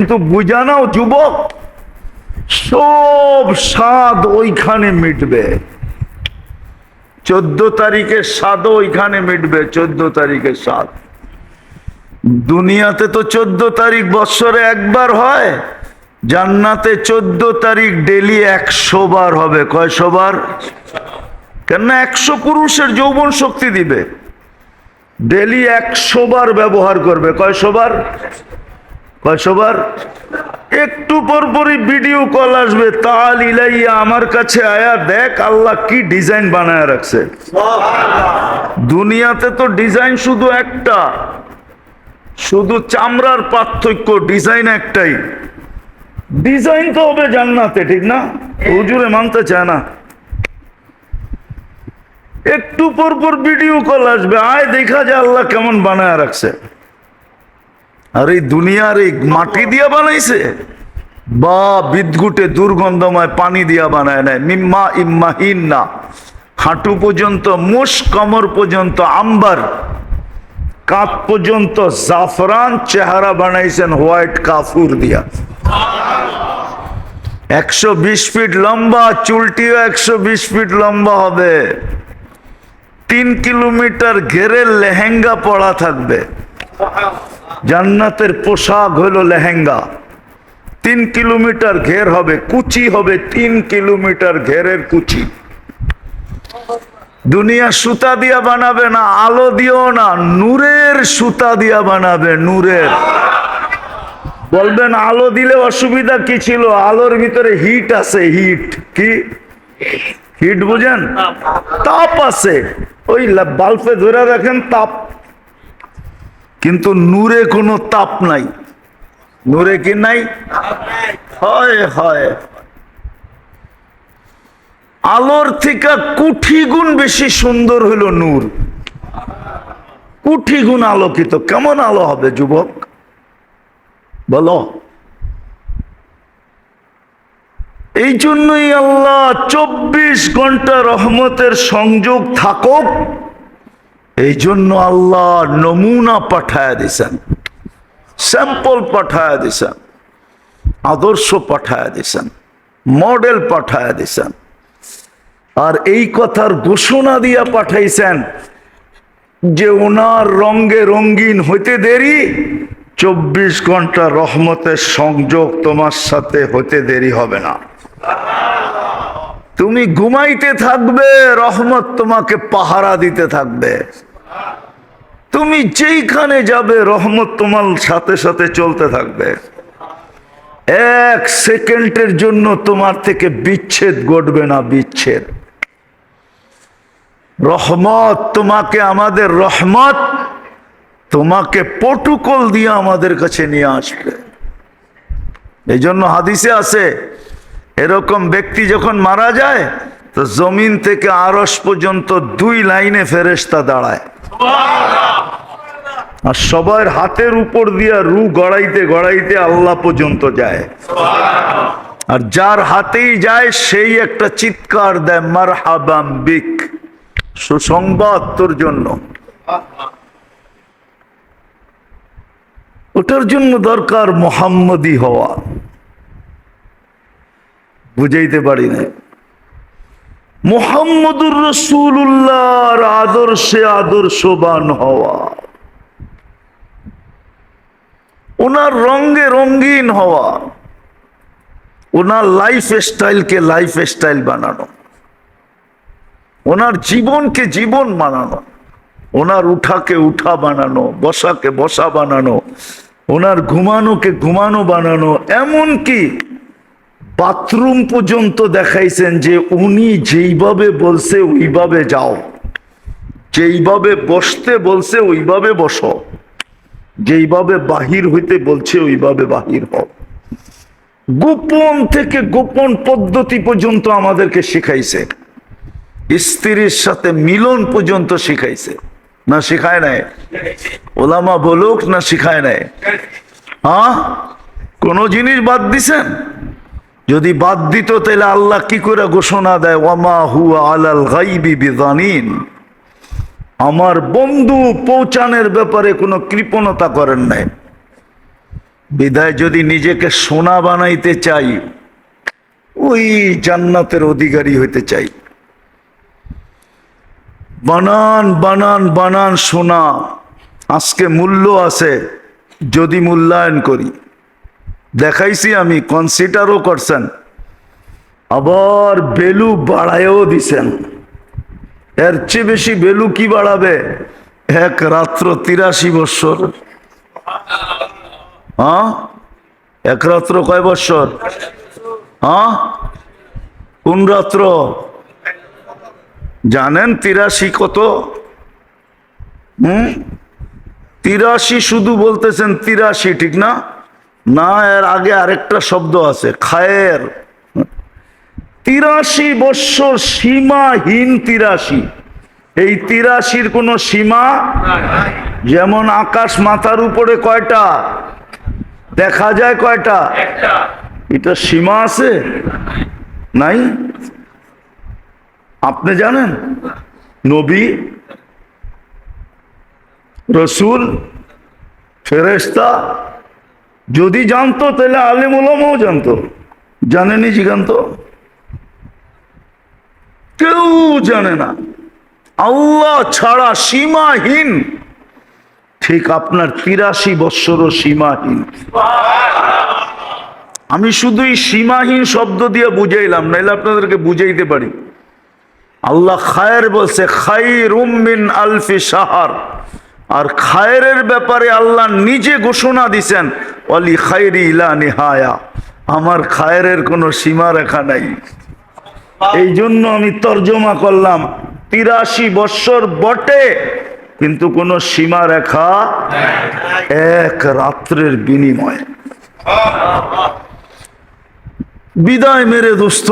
কিন্তু বুঝানাও, যুবক, সব স্বাদ ওইখানে মিটবে। চোদ্দ তারিখের স্বাদও ওইখানে মিটবে, চোদ্দ তারিখের স্বাদ। দুনিয়াতে তো চোদ্দ তারিখ বৎসরে একবার হয়, জান্নাতে চোদ্দ তারিখ ডেলি একশো বার হবে। কয়শো বার? কেননা একশো পুরুষের যৌবন শক্তি দিবে। ডেলি একশো বার ব্যবহার করবে। কয়শো বার? কয়শো বার একটু পর পরই ভিডিও কল আসবে। তাল ইলাইয়া আমার কাছে আয়া, দেখ আল্লাহ কি ডিজাইন বানায় রাখছে। দুনিয়াতে তো ডিজাইন শুধু একটা। শুধু চামড়ার পার্থক্য ডিজাইন একটাই। ডিজাইন তো হবে জান্নাতে, ঠিক না? হুজুরে মানতে চায় না। একটু পর পর ভিডিও কল আসবে। আয়, দেখা যায় আল্লাহ কেমন বানায় রাখছে। আর এই দুনিয়ার এই মাটি দিয়া বানাইছে। বা বিদ্যুটে দুর্গন্ধময় পানি দিয়া বানায় নেয় মিম্মা ইম্মাহিন না হাঁটু পর্যন্ত মুশ কমর পর্যন্ত আম্বার। কাপ পর্যন্ত জাফরান চেহারা বানাইছেন হোয়াইট কাফুর দিয়া। একশো বিশ ফিট লম্বা, চুলটিও একশো বিশ ফিট লম্বা হবে। তিন কিলোমিটার ঘেরে লেহেঙ্গা পড়া থাকবে। জান্নাতের পোশাক হলো লেহেঙ্গা। তিন কিলোমিটার ঘের হবে, কুচি হবে তিন কিলোমিটার ঘেরের কুচি। দুনিয়া সুতা দিয়া বানাবে না, আলো দিও না, নূরের সুতা দিয়া বানাবে, নূরের। বলবেন, আলো দিলে অসুবিধা কি ছিল? আলোর ভিতরে হিট আছে, হিট। কি? হিট বুঝেন? তাপ আছে। ওই বাল্বে ধরে রাখেন, তাপ কিন্তু নূরে কোনো তাপ নাই। নূরে কি নাই? হয় হয়। আলোর থেকে কুঠি গুণ বেশি সুন্দর হলো নূর। কুঠি গুণ আলোকিত। কেমন আলো হবে যুবক? বলো। এই জন্যই আল্লাহ চব্বিশ ঘণ্টা রহমতের সংযোগ থাকুক। এই জন্য আল্লাহ নমুনা পাঠায় দিছেন। স্যাম্পল পাঠায় দিছেন। আদর্শ পাঠায় দিছেন। মডেল পাঠায় দিছেন। আর এই কথার ঘোষণা দিয়া পাঠাইছেন যে ওনার রঙ্গে রঙ্গিন হইতে দেরি, চব্বিশ ঘণ্টা রহমতের সংযোগ তোমার সাথে হতে দেরি হবে না। তুমি ঘুমাইতে থাকবে, রহমত তোমাকে পাহারা দিতে থাকবে। তুমি যেইখানে যাবে, রহমত তোমার সাথে সাথে চলতে থাকবে। এক সেকেন্ডের জন্য তোমার থেকে বিচ্ছেদ ঘটবে না বিচ্ছেদ। রহমত তোমাকে, আমাদের রহমত তোমাকে পটুকল দিয়ে আমাদের কাছে নিয়ে আসবে। এই জন্য হাদিসে আছে, এরকম ব্যক্তি যখন মারা যায় তো জমিন থেকে আরস পর্যন্ত দুই লাইনে ফেরেস্তা দাঁড়ায়। আর সবার হাতের উপর দিয়া রু গড়াইতে গড়াইতে আল্লাহ পর্যন্ত যায়। আর যার হাতেই যায় সেই একটা চিৎকার দেয় মার হাবাম বিক। সুসংবাদ তোর জন্য। ওটার জন্য দরকার মোহাম্মদী হওয়া। বুঝাইতে পারি না মোহাম্মদুর রসুল্লাহর আদর্শে আদর্শবান হওয়া। ওনার রঙ্গে রঙ্গিন হওয়া। ওনার লাইফ স্টাইলকে লাইফ স্টাইল বানানো। ওনার জীবনকে জীবন বানানো। ওনার উঠাকে উঠা বানানো, বসাকে বসা বানানো, ওনার ঘুমানোকে ঘুমানো বানানো এমন কি বাথরুম পর্যন্ত দেখাইছেন যে উনি যেইভাবে বলছে ওইভাবে যাও। যেইভাবে বসতে বলছে ওইভাবে বসো। যেইভাবে বাহির হইতে বলছে ওইভাবে বাহির হও। গোপন থেকে গোপন পদ্ধতি পর্যন্ত আমাদেরকে শিখাইছে। স্ত্রীর সাথে মিলন পর্যন্ত শিখাইছে। না শিখায় নাই? ওলামা বলুক না শিখায় নাই? হ্যাঁ? কোন জিনিস বাদ দিছেন? যদি বাদ দিত, তাহলে আল্লাহ কি করে ঘোষণা দেয়? ওয়ামা হু আলাল গাইবি বিদানিন আমার বন্ধু পৌঁছানোর ব্যাপারে কোনো কৃপণতা করেন নাই। বিদায় যদি নিজেকে সোনা বানাইতে চাই, ওই জান্নাতের অধিকারী হইতে চাই। বানান বানান বানান সোনা। আজকে মূল্য আছে, যদি মূল্যায়ন করি। দেখাইছি আমি কনসিডারও করছেন। আবার বেলু বাড়ায়ও দিছেন। এর চেয়ে বেশি বেলু কি বাড়াবে? এক রাত্র তিরাশি বৎসর। হ্যাঁ? এক রাত্র কয় বৎসর? হ্যাঁ? কোন রাত্র? জানেন তিরাশি কত? হুম? তিরাশি শুধু বলতেছেন তিরাশি, ঠিক না? না এর আগে আরেকটা শব্দ আছে খায়ের। তিরাশি বৎসর সীমাহীন তিরাশি। এই তিরাশির কোনো সীমা যেমন আকাশ মাথার উপরে কয়টা? দেখা যায় কয়টা? এটা সীমা আছে? নাই? আপনি জানেন? নবী রসুল ফেরেস্তা যদি জানতো, তাহলে আলেম ওলামাও জানতো। জানেনি জিগান্ত কেউ জানে না। আল্লাহ ছাড়া সীমাহীন। ঠিক আপনার তিরাশি বৎসরও সীমাহীন। আমি শুধু এই সীমাহীন শব্দ দিয়ে বুঝাইলাম, নাইলে আপনাদেরকে বুঝাইতে পারি। আল্লাহ খায়ের বলছে খাই রুমিন আলফি সাহার আর খায়ের ব্যাপারে আল্লাহ নিজে ঘোষণা দিছেন, অলি খাইরি ইলা নিহায়া আমার খায়ের কোনো সীমা রেখা নাই। এই জন্য আমি তর্জমা করলাম, তিরাশি বৎসর বটে, কিন্তু কোনো সীমা রেখা এক রাত্রের বিনিময়। বিদায় মেরে দোস্ত,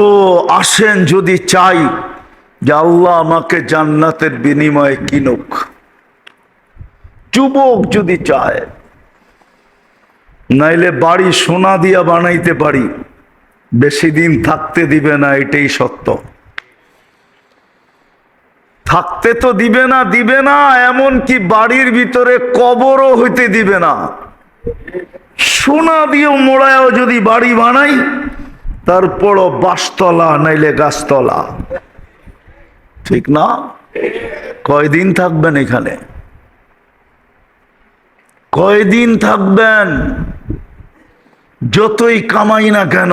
আসেন যদি চাই, যে আল্লাহ আমাকে জান্নাতের বিনিময়ে কিনুক। যুবক যদি চায়, নাইলে বাড়ি সোনা দিয়া বানাইতে পারি। বেশি দিন থাকতে দিবে না, এটাই সত্য। থাকতে তো দিবে না দিবে না এমন কি বাড়ির ভিতরে কবরও হইতে দিবে না। সোনা দিয়েও মোড়ায়ও যদি বাড়ি বানাই, তারপরও বাসতলা, নাইলে গাছতলা। ঠিক না? কয়দিন থাকবেন এখানে? কয়দিন থাকবেন? যতই কামাই না কেন,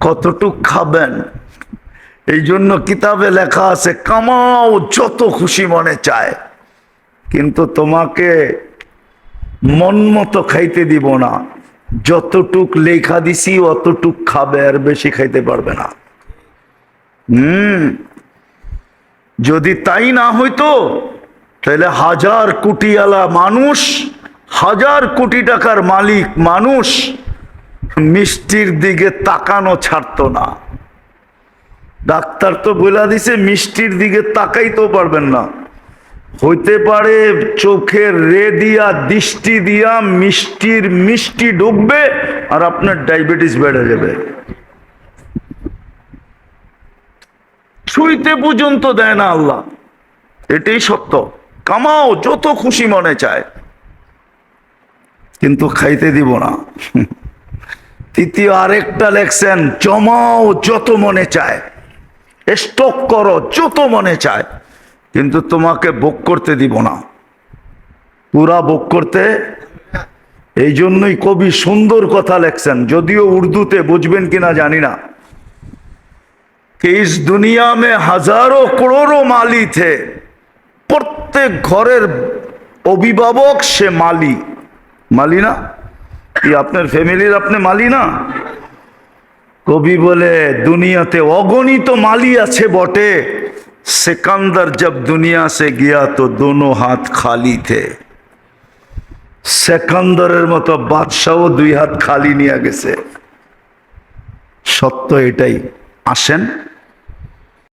কতটুক খাবেন? এই জন্য কিতাবে লেখা আছে, কামাও যত খুশি মনে চায়। কিন্তু তোমাকে মন মতো খাইতে দিব না। যতটুক লেখা দিছি, অতটুক খাবে, আর বেশি খাইতে পারবে না। হুম। যদি তাই না হইতো, তাহলে হাজার কোটিওয়ালা মানুষ হাজার কোটি টাকার মালিক মানুষ মিষ্টির দিকে তাকানো ছাড়তো না। ডাক্তার তো বলে দিছে, মিষ্টির দিকে তাকাইতেও পারবেন না। হইতে পারে চোখের রে দিয়া, দৃষ্টি দিয়া মিষ্টির মিষ্টি ঢুকবে আর আপনার ডায়াবেটিস বেড়ে যাবে। ছুঁইতে পর্যন্ত দেয় না আল্লাহ। এটাই সত্য। কামাও, যত খুশি মনে চায়। কিন্তু খাইতে দিব না তৃতীয় আরেকটা লেখছেন জমাও যত মনে চায় স্টক করো যত মনে চায় কিন্তু তোমাকে ভোগ করতে দিব না পুরা ভোগ করতে এই জন্যই কবি সুন্দর কথা লেখছেন যদিও উর্দুতে বুঝবেন কিনা জানি না कि इस दुनिया में हजारों करोड़ों माली थे প্রত্যেক ঘরের অভিভাবক সে মালি মালি না কি আপনার ফ্যামিলির আপনি মালি না কবি বলে, দুনিয়াতে অগণিত মালি আছে বটে। সেকান্দার জব দুনিয়া সে গিয়া তো দোনো হাত খালি থে। সেকান্দরের মতো বাদশাহ দুই হাত খালি নিয়ে গেছে। সত্য এটাই। আসেন।